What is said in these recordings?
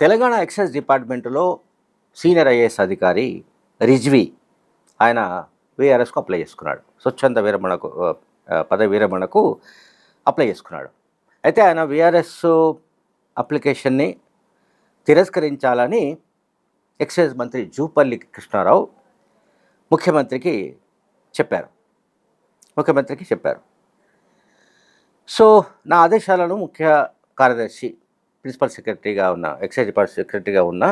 Telangana excise డిపార్ట్మెంట్లో senior IAS అధికారి రిజ్వి ఆయన విఆర్ఎస్కు అప్లై చేసుకున్నాడు. స్వచ్ఛంద విరమణకు పద విరమణకు అప్లై చేసుకున్నాడు. అయితే ఆయన విఆర్ఎస్ అప్లికేషన్ని తిరస్కరించాలని ఎక్సైజ్ మంత్రి జూపల్లి కృష్ణారావు ముఖ్యమంత్రికి చెప్పారు. ముఖ్యమంత్రికి చెప్పారు. సో నా ఆదేశాలను ముఖ్య కార్యదర్శి ప్రిన్సిపల్ సెక్రటరీగా ఉన్న ఎక్సైజ్ డిపార్ట్మెంట్ సెక్రటరీగా ఉన్న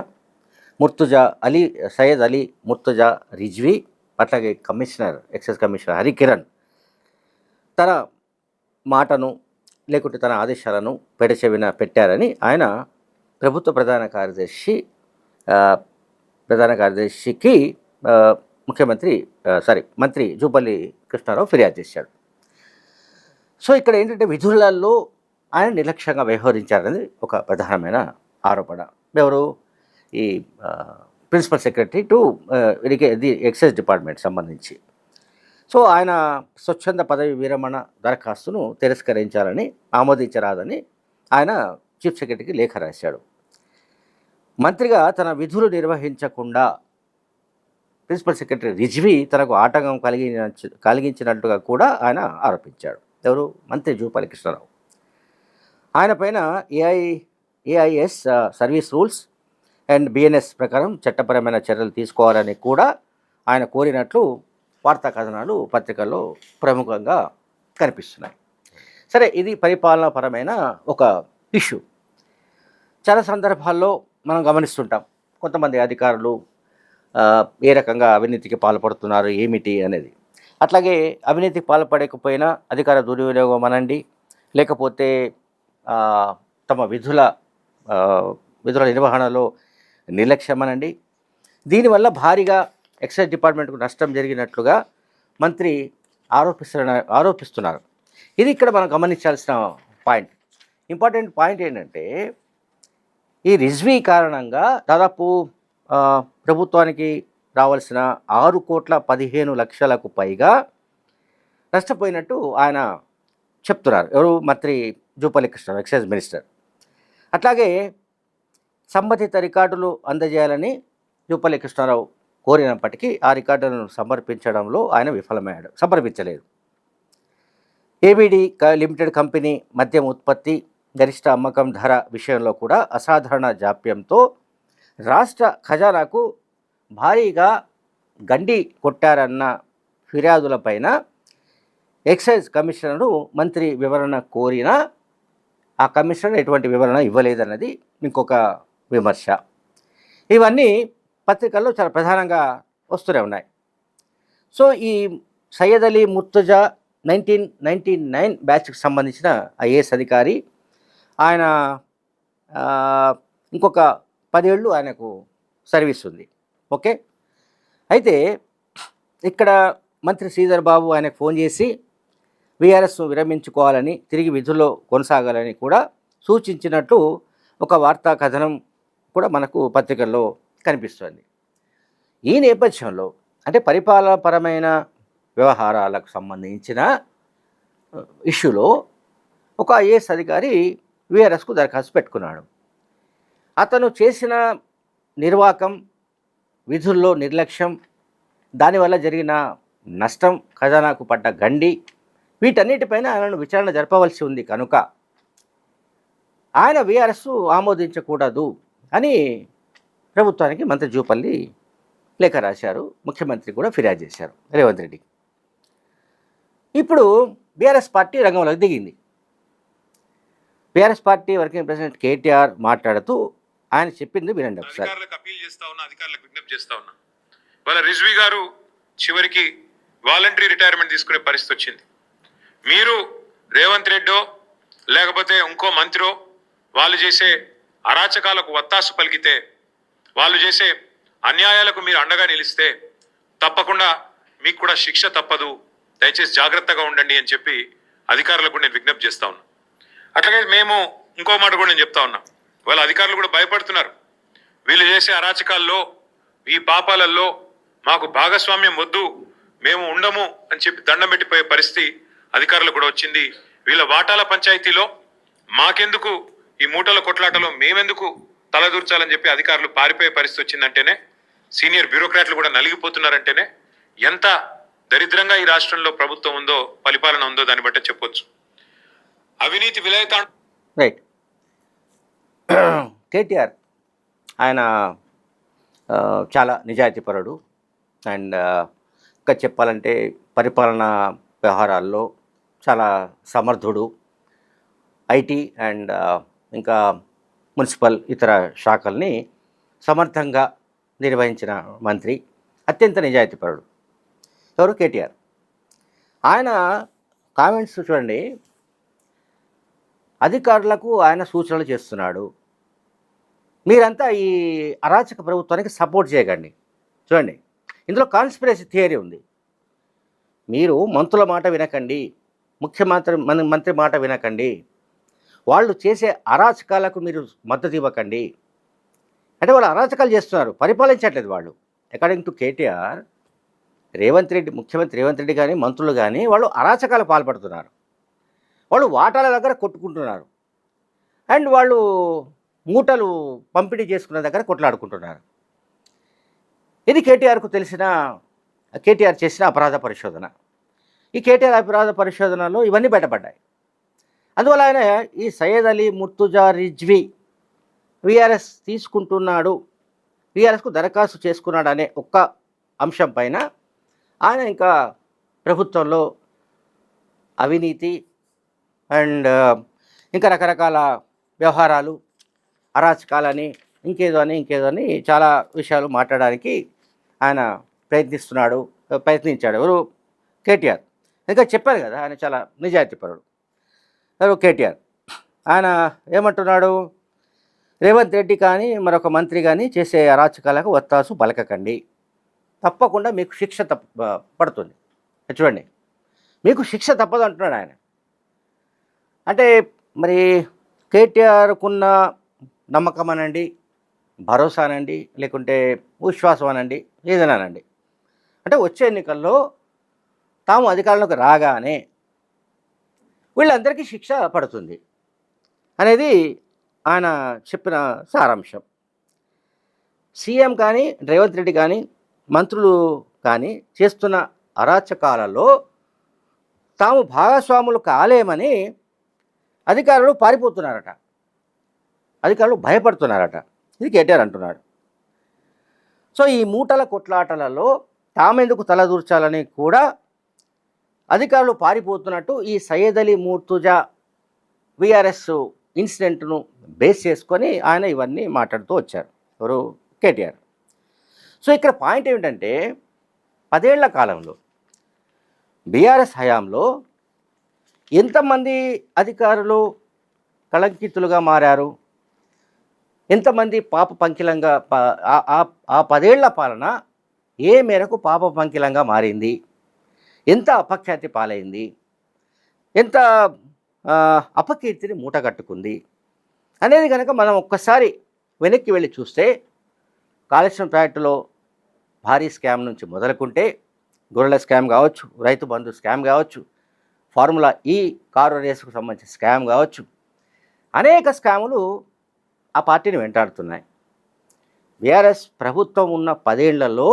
ముర్తుజా అలీ సయ్యద్ అలీ ముర్తుజా రిజ్వీ అట్లాగే కమిషనర్ ఎక్సైజ్ కమిషనర్ హరికిరణ్ తన మాటను లేకుంటే తన ఆదేశాలను పెడచెవిన పెట్టారని ఆయన ప్రభుత్వ ప్రధాన కార్యదర్శి ప్రధాన కార్యదర్శికి ముఖ్యమంత్రి సారీ మంత్రి జూపల్లి కృష్ణారావు ఫిర్యాదు చేశాడు సో ఇక్కడ ఏంటంటే విధులలో ఆయన నిర్లక్ష్యంగా వ్యవహరించారనేది ఒక ప్రధానమైన ఆరోపణ. ఎవరు? ఈ ప్రిన్సిపల్ సెక్రటరీ టు ఆ, ది ఎక్సైజ్ డిపార్ట్మెంట్ సంబంధించి. సో ఆయన స్వచ్ఛంద పదవి విరమణ దరఖాస్తును తిరస్కరించాలని ఆమోదించరాదని ఆయన చీఫ్ సెక్రటరీకి లేఖ రాశాడు. మంత్రిగా తన విధులు నిర్వహించకుండా ప్రిన్సిపల్ సెక్రటరీ రిజ్వి తనకు ఆటంకం కలిగించ కలిగించినట్టుగా కూడా ఆయన ఆరోపించాడు. ఎవరు? మంత్రి జూపాలి కృష్ణారావు. ఆయన పైన AI AIS service rules and BNS ప్రకారం చట్టపరమైన చర్యలు తీసుకోవాలని కూడా ఆయన కోరినట్లు వార్తా కథనాలు పత్రికల్లో ప్రముఖంగా కనిపిస్తున్నాయి. సరే ఇది పరిపాలనాపరమైన ఒక ఇష్యూ చాలా సందర్భాల్లో మనం గమనిస్తుంటాం. కొంతమంది అధికారులు uh, ఏ రకంగా అవినీతికి పాల్పడుతున్నారు ఏమిటి అనేది. అట్లాగే అవినీతికి పాల్పడకపోయినా అధికార దుర్వినియోగం అనండి లేకపోతే తమ విధుల విధుల నిర్వహణలో నిర్లక్ష్యమనండి. దీనివల్ల భారీగా ఎక్సైజ్ డిపార్ట్మెంట్కు నష్టం జరిగినట్లుగా మంత్రి ఆరోపిస్తున్న ఆరోపిస్తున్నారు. ఇది ఇక్కడ మనం గమనించాల్సిన పాయింట్. ఇంపార్టెంట్ పాయింట్ ఏంటంటే ఈ రిజ్వీ కారణంగా దాదాపు ప్రభుత్వానికి రావాల్సిన ఆరు కోట్ల పదిహేను లక్షలకు పైగా నష్టపోయినట్టు ఆయన చెప్తున్నారు. ఎవరు? మంత్రి జూపల్లి కృష్ణ ఎక్సైజ్ మినిస్టర్. అట్లాగే సంబంధిత రికార్డులు అందజేయాలని జూపల్లి కృష్ణారావు కోరినప్పటికీ ఆ రికార్డులను సమర్పించడంలో ఆయన విఫలమయ్యాడు సమర్పించలేదు. ఏబిడి క- లిమిటెడ్ కంపెనీ మద్యం ఉత్పత్తి గరిష్ట అమ్మకం ధర విషయంలో కూడా అసాధారణ జాప్యంతో రాష్ట్ర ఖజానాకు భారీగా గండి కొట్టారన్న ఫిర్యాదులపైన ఎక్సైజ్ కమిషనరు మంత్రి వివరణ కోరినా ఆ కమిషనర్ ఎటువంటి వివరణ ఇవ్వలేదన్నది ఇంకొక విమర్శ. ఇవన్నీ పత్రికల్లో చాలా ప్రధానంగా వస్తూనే ఉన్నాయి. సో ఈ Syed Ali Murtuza nineteen ninety nine బ్యాచ్కి సంబంధించిన ఐఏఎస్ అధికారి ఆయన ఇంకొక పదేళ్ళు ఆయనకు సర్వీస్ ఉంది. ఓకే? అయితే ఇక్కడ మంత్రి శ్రీధర్ బాబు ఆయనకు ఫోన్ చేసి విఆర్ఎస్ విరమించుకోవాలని తిరిగి విధుల్లో కొనసాగాలని కూడా సూచించినట్లు ఒక వార్తా కథనం కూడా మనకు పత్రికల్లో కనిపిస్తుంది. ఈ నేపథ్యంలో అంటే పరిపాలనపరమైన వ్యవహారాలకు సంబంధించిన ఇష్యూలో ఒక ఐఏఎస్ అధికారి విఆర్ఎస్కు దరఖాస్తు పెట్టుకున్నాడు. అతను చేసిన నిర్వాకం విధుల్లో నిర్లక్ష్యం దానివల్ల జరిగిన నష్టం ఖజానాకు పడ్డ గండి వీటన్నిటిపైన ఆయనను విచారణ జరపవలసి ఉంది కనుక. ఆయన విఆర్ఎస్ ఆమోదించకూడదు అని ప్రభుత్వానికి మంత్రి జూపల్లి లేఖ రాశారు. ముఖ్యమంత్రి కూడా ఫిర్యాదు చేశారు. రేవంత్ రెడ్డి. ఇప్పుడు బీఆర్ఎస్ పార్టీ రంగంలోకి దిగింది. BRS party working president KTR మాట్లాడుతూ ఆయన చెప్పింది వినండి ఒకసారి. అధికారులకు చేస్తా ఉన్నా అధికారులకు విజ్ఞప్తి చేస్తా ఉన్నా. వాళ్ళ రిజ్వీ గారు చివరికి వాలంటరీ రిటైర్మెంట్ తీసుకునే పరిస్థితి వచ్చింది. మీరు రేవంత్ రెడ్డో లేకపోతే ఇంకో మంత్రో వాళ్ళు చేసే అరాచకాలకు వత్తాసు పలికితే వాళ్ళు చేసే అన్యాయాలకు మీరు అండగా నిలిస్తే తప్పకుండా మీకు కూడా శిక్ష తప్పదు. దయచేసి జాగ్రత్తగా ఉండండి అని చెప్పి అధికారులకు నేను విజ్ఞప్తి చేస్తా ఉన్నా. అట్లాగే మేము ఇంకో మాట కూడా నేను చెప్తా ఉన్నా. వాళ్ళ అధికారులు కూడా భయపడుతున్నారు. వీళ్ళు చేసే అరాచకాల్లో ఈ పాపాలలో మాకు భాగస్వామ్యం వద్దు మేము ఉండము అని చెప్పి దండం పెట్టిపోయే పరిస్థితి అధికారులు కూడా వచ్చింది. వీళ్ళ వాటాల పంచాయతీలో మాకెందుకు ఈ మూటల కొట్లాటలో మేమెందుకు తలదూర్చాలని చెప్పి అధికారులు పారిపోయే పరిస్థితి వచ్చిందంటేనే సీనియర్ బ్యూరోక్రాట్లు కూడా నలిగిపోతున్నారంటేనే ఎంత దరిద్రంగా ఈ రాష్ట్రంలో ప్రభుత్వం ఉందో పరిపాలన ఉందో దాన్ని బట్టి చెప్పొచ్చు. అవినీతి విలయతా రైట్ కేటీఆర్ ఆయన చాలా నిజాయితీపరుడు. అండ్ ఇంకా చెప్పాలంటే పరిపాలన వ్యవహారాల్లో చాలా సమర్థుడు. ఐటీ అండ్ ఇంకా మున్సిపల్ ఇతర శాఖల్ని సమర్థంగా నిర్వహించిన మంత్రి అత్యంత నిజాయితీపరుడు ఎవరు? కేటీఆర్. ఆయన కామెంట్స్ చూడండి. అధికారులకు ఆయన సూచనలు చేస్తున్నాడు. మీరంతా ఈ అరాచక ప్రభుత్వానికి సపోర్ట్ చేయకండి. చూడండి. ఇందులో కాన్స్పిరసీ థియరీ ఉంది. మీరు మంత్రుల మాట వినకండి. ముఖ్యమంత్రి మన మంత్రి మాట వినకండి. వాళ్ళు చేసే అరాచకాలకు మీరు మద్దతు ఇవ్వకండి. అంటే వాళ్ళు అరాచకాలు చేస్తున్నారు. పరిపాలించట్లేదు వాళ్ళు. According to KTR Revanth Reddy ముఖ్యమంత్రి రేవంత్ రెడ్డి కానీ మంత్రులు కానీ వాళ్ళు అరాచకాలకు పాల్పడుతున్నారు. వాళ్ళు వాటాల దగ్గర కొట్టుకుంటున్నారు. అండ్ వాళ్ళు మూటలు పంపిణీ చేసుకున్న దగ్గర కొట్లాడుకుంటున్నారు. ఇది కేటీఆర్కు తెలిసిన కేటీఆర్ చేసిన అపరాధ పరిశోధన. ఈ కేటీఆర్ అపరాధ పరిశోధనలో ఇవన్నీ బయటపడ్డాయి. అందువల్ల ఆయన ఈ సయ్యద్ అలీ ముర్తుజా రిజ్వి విఆర్ఎస్ తీసుకుంటున్నాడు విఆర్ఎస్కు దరఖాస్తు చేసుకున్నాడు అనే ఒక్క అంశం పైన ఆయన ఇంకా ప్రభుత్వంలో అవినీతి అండ్ ఇంకా రకరకాల వ్యవహారాలు అరాచకాలని ఇంకేదో అని ఇంకేదో అని చాలా విషయాలు మాట్లాడడానికి ఆయన ప్రయత్నిస్తున్నాడు ప్రయత్నించాడు ఎవరు? కేటీఆర్. ఇంకా చెప్పారు కదా ఆయన చాలా నిజాయితీపరుడు ఎవరు కేటీఆర్. ఆయన ఏమంటున్నాడు రేవంత్ రెడ్డి కానీ మరొక మంత్రి కానీ చేసే అరాచకాలకు వత్తాసు పలకకండి తప్పకుండా మీకు శిక్ష తప్ప పడుతుంది. చూడండి. మీకు శిక్ష తప్పదు అంటున్నాడు ఆయన. అంటే మరి కేటీఆర్కున్న నమ్మకం అనండి భరోసా అనండి లేకుంటే విశ్వాసం అనండి ఏదైనానండి. అంటే వచ్చే ఎన్నికల్లో తాము అధికారంలోకి రాగానే వీళ్ళందరికీ శిక్ష పడుతుంది అనేది ఆయన చెప్పిన సారాంశం. సీఎం కానీ రేవంత్ రెడ్డి కానీ మంత్రులు కానీ చేస్తున్న అరాచకాలలో తాము భాగస్వాములు కాలేమని అధికారులు పారిపోతున్నారట. అధికారులు భయపడుతున్నారట. ఇది కేటీఆర్ అంటున్నాడు. సో ఈ మూటల కొట్లాటలలో తామెందుకు తలదూర్చాలని కూడా అధికారులు పారిపోతున్నట్టు ఈ సయ్యద్ అలీ మూర్తుజా విఆర్ఎస్ ఇన్సిడెంట్ను బేస్ చేసుకొని ఆయన ఇవన్నీ మాట్లాడుతూ వచ్చారు. ఎవరు? కేటీఆర్. సో ఇక్కడ పాయింట్ ఏమిటంటే పదేళ్ళ కాలంలో బీఆర్ఎస్ హయాంలో ఎంతమంది అధికారులు కళంకితులుగా మారారు? ఎంతమంది పాప పంకిలంగా ఆ- ఆ పదేళ్ళ పాలన ఏ మేరకు పాప పంకిలంగా మారింది? ఎంత అపఖ్యాతి పాలైంది? ఎంత అపకీర్తిని మూటగట్టుకుంది? అనేది కనుక మనం ఒక్కసారి వెనక్కి వెళ్ళి చూస్తే కాళేశ్వరం ప్రాజెక్టులో భారీ స్కామ్ నుంచి మొదలుకుంటే గొర్రెల స్కామ్ కావచ్చు రైతు బంధు స్కామ్ కావచ్చు ఫార్ములా ఈ కారు రేసుకు సంబంధించిన స్కామ్ కావచ్చు అనేక స్కాములు ఆ పార్టీని వెంటాడుతున్నాయి. బీఆర్ఎస్ ప్రభుత్వం ఉన్న పదేళ్ళలో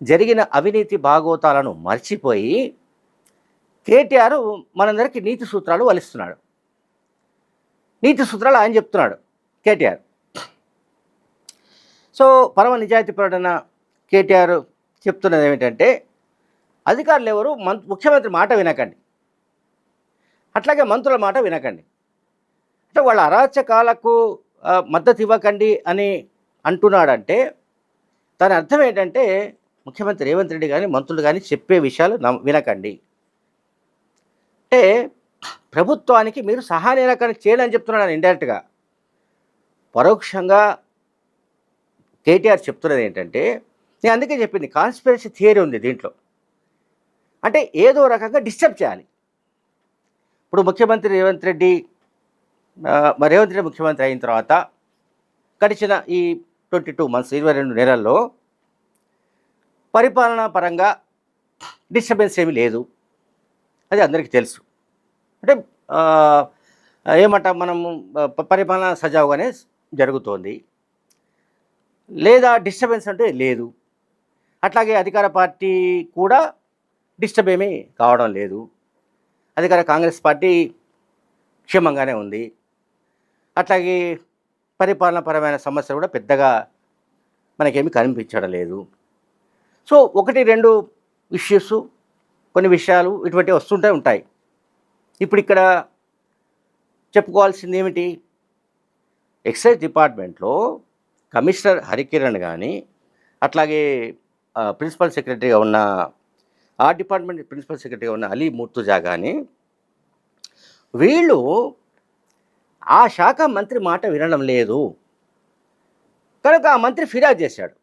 జరిగిన అవినీతి భాగోతాలను మర్చిపోయి కేటీఆర్ మనందరికీ నీతి సూత్రాలు వలిస్తున్నాడు. నీతి సూత్రాలు ఆయన చెప్తున్నాడు కేటీఆర్. సో పరమ నిజాయితీ ప్రకటన కేటీఆర్ చెప్తున్నది ఏమిటంటే అధికారులు ఎవరు? మం ముఖ్యమంత్రి మాట వినకండి. అట్లాగే మంత్రుల మాట వినకండి. అంటే వాళ్ళ అరాచకాలకు మద్దతు ఇవ్వకండి అని అంటున్నాడంటే దాని అర్థం ఏంటంటే ముఖ్యమంత్రి రేవంత్ రెడ్డి కానీ మంత్రులు కానీ చెప్పే విషయాలు నమ్- వినకండి. అంటే ప్రభుత్వానికి మీరు సహాయ నిరాకరణ చేయాలని చెప్తున్నాను ఇండైరెక్ట్గా పరోక్షంగా కేటీఆర్ చెప్తున్నది ఏంటంటే నేను అందుకే చెప్పింది కాన్స్పిరసీ థియరీ ఉంది దీంట్లో. అంటే ఏదో రకంగా డిస్టర్బ్ చేయాలి. ఇప్పుడు ముఖ్యమంత్రి రేవంత్ రెడ్డి మరి రేవంత్ రెడ్డి ముఖ్యమంత్రి అయిన తర్వాత గడిచిన ఈ ట్వంటీ టూ మంత్స్ ఇరవై రెండు నెలల్లో పరిపాలనా పరంగా డిస్టర్బెన్స్ ఏమీ లేదు. అది అందరికీ తెలుసు. అంటే ఏమంట మనము పరిపాలన సజావుగానే జరుగుతోంది. లేదా డిస్టర్బెన్స్ అంటే లేదు. అట్లాగే అధికార పార్టీ కూడా డిస్టర్బ్ ఏమీ కావడం లేదు. అధికార కాంగ్రెస్ పార్టీ క్షేమంగానే ఉంది. అట్లాగే పరిపాలనాపరమైన సమస్యలు కూడా పెద్దగా మనకేమీ కనిపించడం లేదు. సో ఒకటి రెండు ఇష్యూస్ కొన్ని విషయాలు ఇటువంటివి వస్తుంటే ఉంటాయి. ఇప్పుడు ఇక్కడ చెప్పుకోవాల్సింది ఏమిటి? ఎక్సైజ్ డిపార్ట్మెంట్లో కమిషనర్ హరికిరణ్ కానీ అట్లాగే ప్రిన్సిపల్ సెక్రటరీగా ఉన్న ఆ డిపార్ట్మెంట్ ప్రిన్సిపల్ సెక్రటరీగా ఉన్న అలీ ముర్తుజా కానీ వీళ్ళు ఆ శాఖ మంత్రి మాట వినడం లేదు. కనుక ఆ మంత్రి ఫిర్యాదు చేశాడు.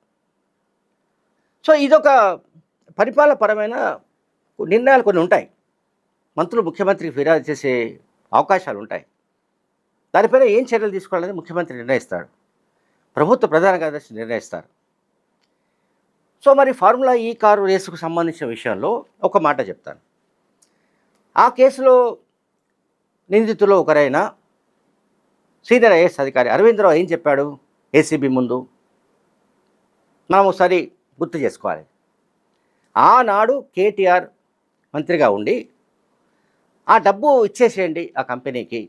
సో ఇదొక పరిపాలనపరమైన నిర్ణయాలు కొన్ని ఉంటాయి. మంత్రులు ముఖ్యమంత్రికి ఫిర్యాదు చేసే అవకాశాలు ఉంటాయి. దానిపైన ఏం చర్యలు తీసుకోవాలని ముఖ్యమంత్రి నిర్ణయిస్తాడు. ప్రభుత్వ ప్రధాన కార్యదర్శి నిర్ణయిస్తారు. సో మరి ఫార్ములా ఈ కారు రేసుకు సంబంధించిన విషయంలో ఒక మాట చెప్తాను. ఆ కేసులో నిందితులు ఒకరైన సీనియర్ ఐఏఎస్ అధికారి అరవిందరావు ఏం చెప్పాడు? ఏసీబీ ముందు? మనం ఒకసారి గుర్తు చేసుకోవాలి. ఆనాడు కేటీఆర్ మంత్రిగా ఉండి ఆ డబ్బు ఇచ్చేసేయండి ఆ కంపెనీకి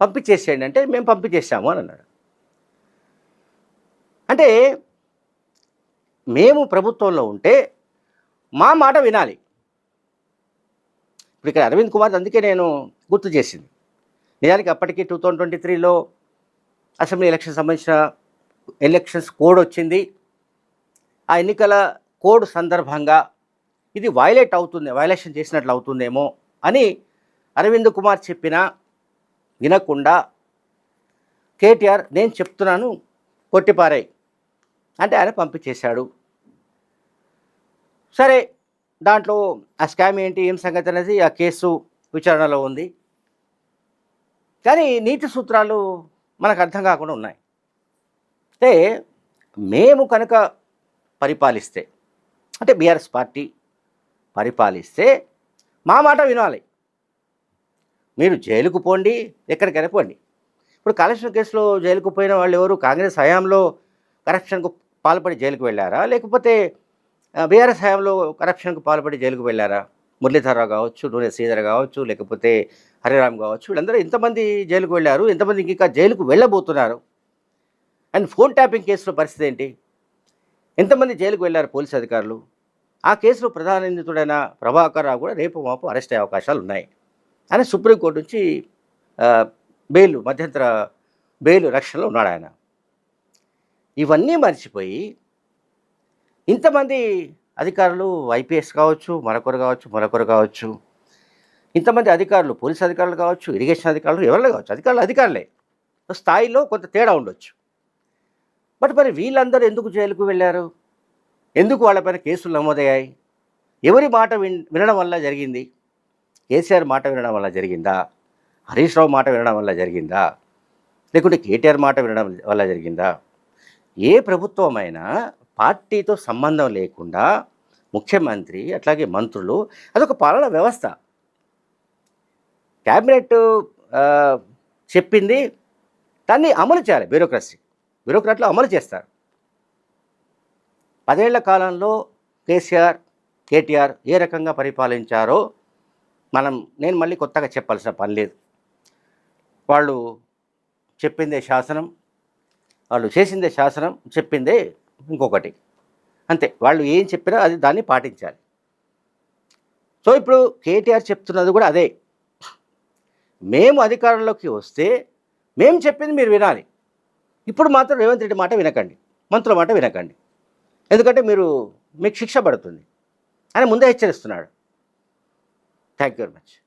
పంపించేసేయండి అంటే మేము పంపించేసాము అని అన్నాడు. అంటే మేము ప్రభుత్వంలో ఉంటే మా మాట వినాలి. ఇప్పుడు ఇక్కడ అరవింద్ కుమార్ అందుకే నేను గుర్తు చేసింది. నిజానికి అప్పటికి టూ థౌజండ్ ట్వంటీ త్రీలో అసెంబ్లీ ఎలక్షన్ సంబంధించిన ఎలక్షన్స్ కోడ్ వచ్చింది. ఆ ఎన్నికల కోడ్ సందర్భంగా ఇది వైలేట్ అవుతుంది వైలేషన్ చేసినట్లు అవుతుందేమో అని అరవింద్ కుమార్ చెప్పినా వినకుండా కేటీఆర్ నేను చెప్తున్నాను కొట్టిపారాయి అంటే ఆయన పంపించేశాడు. సరే దాంట్లో ఆ స్కామ్ ఏంటి ఏం సంగతి అనేది ఆ కేసు విచారణలో ఉంది. కానీ నీతి సూత్రాలు మనకు అర్థం కాకుండా ఉన్నాయి. అంటే మేము కనుక పరిపాలిస్తే అంటే బీఆర్ఎస్ పార్టీ పరిపాలిస్తే మా మాట వినాలి. మీరు జైలుకు పోండి ఎక్కడికైనా పోండి. ఇప్పుడు కలెక్షన్ కేసులో జైలుకు పోయిన వాళ్ళు ఎవరు? కాంగ్రెస్ హయాంలో కరప్షన్కు పాల్పడి జైలుకు వెళ్ళారా? లేకపోతే బీఆర్ఎస్ హయాంలో కరప్షన్కు పాల్పడి జైలుకు వెళ్ళారా? మురళీధరరావు కావచ్చు నూనె శ్రీధర్ కావచ్చు లేకపోతే హరిరామ్ కావచ్చు వీళ్ళందరూ ఇంతమంది జైలుకు వెళ్ళారు ఇంతమంది ఇంకా జైలుకు వెళ్ళబోతున్నారు. అండ్ ఫోన్ ట్యాపింగ్ కేసులో పరిస్థితి ఏంటి? ఎంతమంది జైలుకు వెళ్ళారు పోలీసు అధికారులు? ఆ కేసులో ప్రధాన నిందితుడైన ప్రభాకర్ రావు కూడా రేపు మాపు అరెస్ట్ అయ్యే అవకాశాలు ఉన్నాయి. ఆయన సుప్రీంకోర్టు నుంచి బెయిల్ మధ్యంతర బెయిల్ రక్షణలో ఉన్నాడు ఆయన. ఇవన్నీ మర్చిపోయి ఇంతమంది అధికారులు ఐపీఎస్ కావచ్చు మరొకరు కావచ్చు మరొకరు కావచ్చు ఇంతమంది అధికారులు పోలీస్ అధికారులు కావచ్చు ఇరిగేషన్ అధికారులు ఎవరు కావచ్చు అధికారులు అధికారులే. స్థాయిలో కొంత తేడా ఉండొచ్చు. బట్ మరి వీళ్ళందరూ ఎందుకు జైలుకు వెళ్ళారు? ఎందుకు వాళ్ళపైన కేసులు నమోదయ్యాయి? ఎవరి మాట విన్ వినడం వల్ల జరిగింది? కేసీఆర్ మాట వినడం వల్ల జరిగిందా? హరీష్ రావు మాట వినడం వల్ల జరిగిందా? లేకుంటే కేటీఆర్ మాట వినడం వల్ల జరిగిందా? ఏ ప్రభుత్వమైనా పార్టీతో సంబంధం లేకుండా ముఖ్యమంత్రి అట్లాగే మంత్రులు అదొక పాలన వ్యవస్థ. క్యాబినెట్ చెప్పింది దాన్ని అమలు చేయాలి బ్యూరోక్రసీ. బ్యూరోక్రాట్లు అమలు చేస్తారు. పదేళ్ళ కాలంలో కేసీఆర్ కేటీఆర్ ఏ రకంగా పరిపాలించారో మనం నేను మళ్ళీ కొత్తగా చెప్పాల్సిన పని లేదు. వాళ్ళు చెప్పిందే శాసనం వాళ్ళు చేసిందే శాసనం చెప్పిందే ఇంకొకటి. అంతే వాళ్ళు ఏం చెప్పినా అది దాన్ని పాటించాలి. సో ఇప్పుడు కేటీఆర్ చెప్తున్నది కూడా అదే. మేము అధికారంలోకి వస్తే మేము చెప్పింది మీరు వినాలి. ఇప్పుడు మాత్రం రేవంత్ రెడ్డి మాట వినకండి. మంత్రుల మాట వినకండి. ఎందుకంటే మీరు మీకు శిక్ష పడుతుంది. అని ముందే హెచ్చరిస్తున్నాడు. Thank you very much